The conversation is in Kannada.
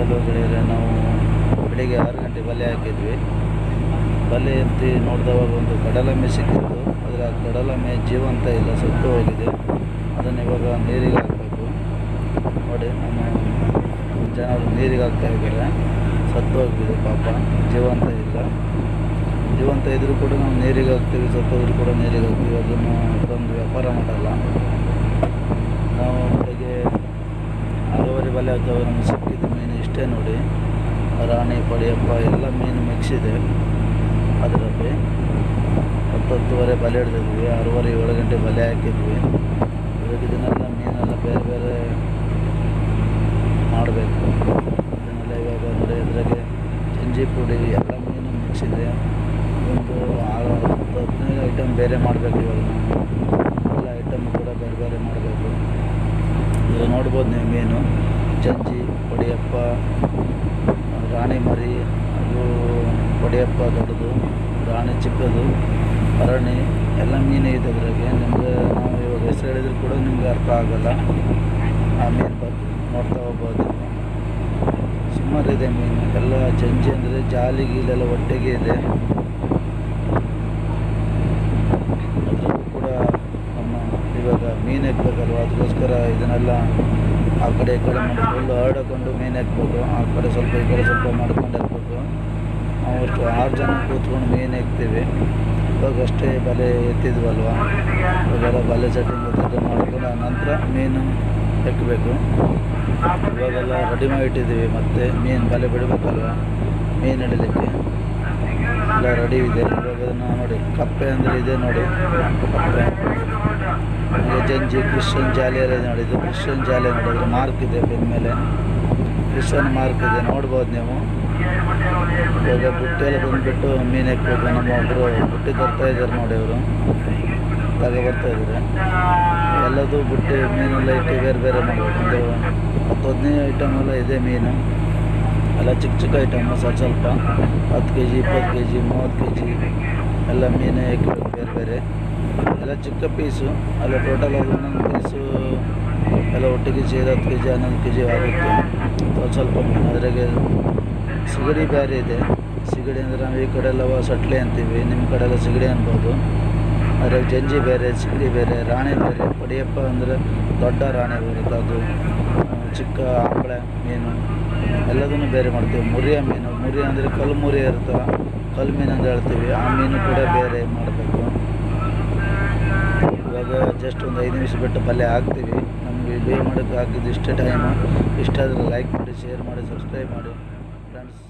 ಹಲೋ ಗೆಳೆಯರೆ ನಾವು ಬೆಳಿಗ್ಗೆ ಆರು ಗಂಟೆ ಬಲೆ ಹಾಕಿದ್ವಿ. ಬಲೆ ಎತ್ತಿ ನೋಡಿದವಾಗ ಒಂದು ಕಡಲಮ್ಮೆ ಸಿಕ್ಕಿತ್ತು. ಆದರೆ ಆ ಕಡಲಮ್ಮೆ ಜೀವಂತ ಇಲ್ಲ, ಸತ್ತು ಹೋಗಿದೆ. ಅದನ್ನು ಇವಾಗ ನೀರಿಗೆ ಹಾಕಬೇಕು. ನೋಡಿ, ನಮ್ಮ ಜನರು ನೀರಿಗೆ ಹಾಕ್ತಾ ಇದ್ದಾರೆ. ಸತ್ತು ಹೋಗಿದೆ ಪಾಪ, ಜೀವಂತ ಇಲ್ಲ. ಜೀವಂತ ಇದ್ದರೂ ಕೂಡ ನಾವು ನೀರಿಗೆ ಹಾಕ್ತೀವಿ ಸತ್ತೋದ್ರೂ ಕೂಡ ನೀರಿಗೆ ಹಾಕ್ತೀವಿ. ಅದನ್ನು ತಂದು ವ್ಯಾಪಾರ ಮಾಡಲ್ಲ. ನಾವು ಬೆಳಗ್ಗೆ ಆರೂವರೆ ಬಲೆ ಹಾಕಿದಾಗ ನಮ್ಗೆ ಸಿಕ್ಕಿದ್ದು ಮೀನು ಇಷ್ಟೇ ನೋಡಿ. ರಾಣಿ, ಪಡಿಯಪ್ಪ ಎಲ್ಲ ಮೀನು ಮಿಕ್ಸ್ ಇದೆ ಅದರಲ್ಲಿ. ಹತ್ತು ಹತ್ತುವರೆ ಬಲೆ ಹಿಡಿದಿದ್ವಿ, ಆರೂವರೆ, ಏಳು ಗಂಟೆ ಬಲೆ ಹಾಕಿದ್ವಿ. ಇದನ್ನೆಲ್ಲ ಮೀನೆಲ್ಲ ಬೇರೆ ಬೇರೆ ಮಾಡಬೇಕು. ಇದನ್ನೆಲ್ಲ ಇವಾಗ ಅಂದರೆ ಇದ್ರಾಗೆ ಚಂಜಿ ಪುಡಿ, ಎಲ್ಲ ಮೀನು ಮಿಕ್ಸ್ ಇದೆ. ಒಂದು ಆರು, ಹತ್ತು, ಹದಿನೈದು ಐಟಮ್ ಬೇರೆ ಮಾಡಬೇಕು ಇವಾಗ ನಾವು. ಎಲ್ಲ ಐಟಮ್ ಕೂಡ ಬೇರೆ ಬೇರೆ ಮಾಡಬೇಕು. ಇದು ನೋಡ್ಬೋದು ನೀವು ಮೀನು. ಚಂಜಿ ಒಡೆಯಪ್ಪ, ರಾಣಿ ಮರಿ ಅದು ಒಡೆಯಪ್ಪ ದೊಡ್ಡದು, ರಾಣಿ ಚಿಕ್ಕದು ಅರಣಿ ಎಲ್ಲ ಮೀನೇ ಇದೆ ಅದ್ರಾಗೆ ನಿಮಗೆ ನಾವು ಇವಾಗ ಹೆಸರು ಹೇಳಿದ್ರು ಕೂಡ ನಿಮ್ಗೆ ಅರ್ಥ ಆಗಲ್ಲ. ಆ ಮೀನು ಬಗ್ಗೆ ನೋಡ್ತಾ ಹೋಗ್ಬೋದು. ಸುಮಾರು ಇದೆ ಮೀನು. ಎಲ್ಲ ಜಂಜಿ ಅಂದರೆ ಜಾಲಿ ಗೀಲೆಲ್ಲ ಒಟ್ಟಿಗೆ ಇದೆ. ಅದರಲ್ಲೂ ಕೂಡ ನಮ್ಮ ಇವಾಗ ಮೀನು ಎಕ್ಬೇಕಲ್ವ ಅದಕ್ಕೋಸ್ಕರ ಇದನ್ನೆಲ್ಲ ಆ ಕಡೆ ಈ ಕಡೆ ಮಾಡಿ ಫುಲ್ಲು ಹರಡಿಕೊಂಡು ಮೀನು ಹಾಕ್ಬೇಕು ಆ ಕಡೆ ಸ್ವಲ್ಪ ಈ ಕಡೆ ಸ್ವಲ್ಪ ಮಾಡ್ಕೊಂಡು ಹಾಕ್ಬೇಕು ನಾವು ಅಷ್ಟು ಆರು ಜನ ಕೂತ್ಕೊಂಡು ಮೀನು ಹಾಕ್ತೀವಿ ಇವಾಗ ಅಷ್ಟೇ ಬಲೆ ಎತ್ತಿದ್ವಲ್ವ? ಇವಾಗೆಲ್ಲ ಬಲೆ ಸೆಟ್ಟಿಂಗ್ ಅದೆಲ್ಲ ಮಾಡ್ಕೊಂಡು ಆ ನಂತರ ಮೀನು ಹಾಕಬೇಕು ಇವಾಗೆಲ್ಲ ರೆಡಿ ಮಾಡಿಟ್ಟಿದ್ದೀವಿ ಮತ್ತು ಮೀನು ಬಲೆ ಬಿಡಬೇಕಲ್ವ? ಮೀನು ಹಿಡಿಲಿಕ್ಕೆ ಎಲ್ಲ ರೆಡಿ ಇದೆ. ಇವಾಗ ನೋಡಿ, ಕಪ್ಪೆ ಅಂದರೆ ಇದೆ ನೋಡಿ. ಕಪ್ಪೆ ಜಂಜಿ ಕ್ರಿಶ್ಚಿಯನ್ ಜಾಲಿ ನೋಡಿದ್ದು ಕ್ರಿಶ್ಚಿಯನ್ ಜಾಲಿ ನೋಡಿದ್ರೆ ಮಾರ್ಕ್ ಇದೆ ಬೆನ್ನ ಮೇಲೆ. ಕ್ರಿಶ್ಚಿಯನ್ ಮಾರ್ಕ್ ಇದೆ, ನೋಡ್ಬೋದು ನೀವು. ಇವಾಗ ಬುಟ್ಟಿಯಲ್ಲಿ ಬಂದುಬಿಟ್ಟು ಮೀನು ಎಕ್ಬೇಕು ನಮ್ಮ ಒಬ್ಬರು ಬುಟ್ಟಿ ತರ್ತಾ ಇದ್ದಾರೆ ನೋಡಿ ಅವರು ತಗೋ ಬರ್ತಾ ಇದ್ದಾರೆ. ಎಲ್ಲದೂ ಬುಟ್ಟಿ ಮೀನೆಲ್ಲ ಇಟ್ಟು ಬೇರೆ ಬೇರೆ ಮಾಡಬೇಕು. ಒಂದು ಹತ್ತು ಹದಿನೈದು ಐಟಮ್ ಎಲ್ಲ ಇದೆ ಮೀನು. ಎಲ್ಲ ಚಿಕ್ಕ ಚಿಕ್ಕ ಐಟಮ್ ಸ್ವಲ್ಪ ಸ್ವಲ್ಪ. ಹತ್ತು ಕೆ ಜಿ ಇಪ್ಪತ್ತು ಕೆ ಜಿ ಮೂವತ್ತು ಕೆ ಜಿ ಎಲ್ಲ ಮೀನು ಎಕ್ಬೇಕು ಬೇರೆ ಬೇರೆ. ಎಲ್ಲ ಚಿಕ್ಕ ಪೀಸು, ಅಲ್ಲ ಟೋಟಲ್ ಅದು ಒಂದೊಂದು ಪೀಸು ಎಲ್ಲ ಒಟ್ಟಿಗೆ ಜಿ ಹತ್ತು ಕೆ ಜಿ ಹನ್ನೊಂದು ಕೆ ಜಿ ಆಗುತ್ತೆ ಸ್ವಲ್ಪ ಸ್ವಲ್ಪ ಅದ್ರಾಗೆ ಸಿಗಡಿ ಬೇರೆ ಇದೆ. ಸಿಗಡಿ ಅಂದರೆ ನಾವು ಈ ಕಡೆ ಎಲ್ಲ ಸಟ್ಲೆ ಅಂತೀವಿ. ನಿಮ್ಮ ಕಡೆ ಎಲ್ಲ ಸಿಗಡಿ ಅನ್ಬೋದು. ಅದ್ರಾಗ ಜಂಜಿ ಬೇರೆ, ಸಿಗಡಿ ಬೇರೆ, ರಾಣಿ ಬೇರೆ, ಪಡಿಯಪ್ಪ ಅಂದರೆ ದೊಡ್ಡ ರಾಣಿ ಬರುತ್ತೆ ಅದು. ಚಿಕ್ಕ ಆಕಳೆ, ಮೀನು, ಎಲ್ಲದನ್ನು ಬೇರೆ ಮಾಡ್ತೀವಿ. ಮುರಿಯ ಮೀನು, ಮುರಿ ಅಂದರೆ ಕಲ್ಲು ಮುರಿ ಇರ್ತವೆ ಕಲ್ಲು ಮೀನು ಅಂತ ಹೇಳ್ತೀವಿ. ಆ ಮೀನು ಕೂಡ ಬೇರೆ ಮಾಡಬೇಕು. ಜಸ್ಟ್ ಒಂದು ಐದು ನಿಮಿಷ ಬಿಟ್ಟು ಪಲ್ಯ ಹಾಕ್ತೀವಿ. ನಮಗೆ ಬೇ ಮಾಡೋಕ್ಕೆ ಹಾಕಿದ್ದು ಇಷ್ಟೇ ಟೈಮು ಇಷ್ಟ ಆದರೆ ಲೈಕ್ ಮಾಡಿ ಶೇರ್ ಮಾಡಿ ಸಬ್ಸ್ಕ್ರೈಬ್ ಮಾಡಿ. ಫ್ರೆಂಡ್ಸ್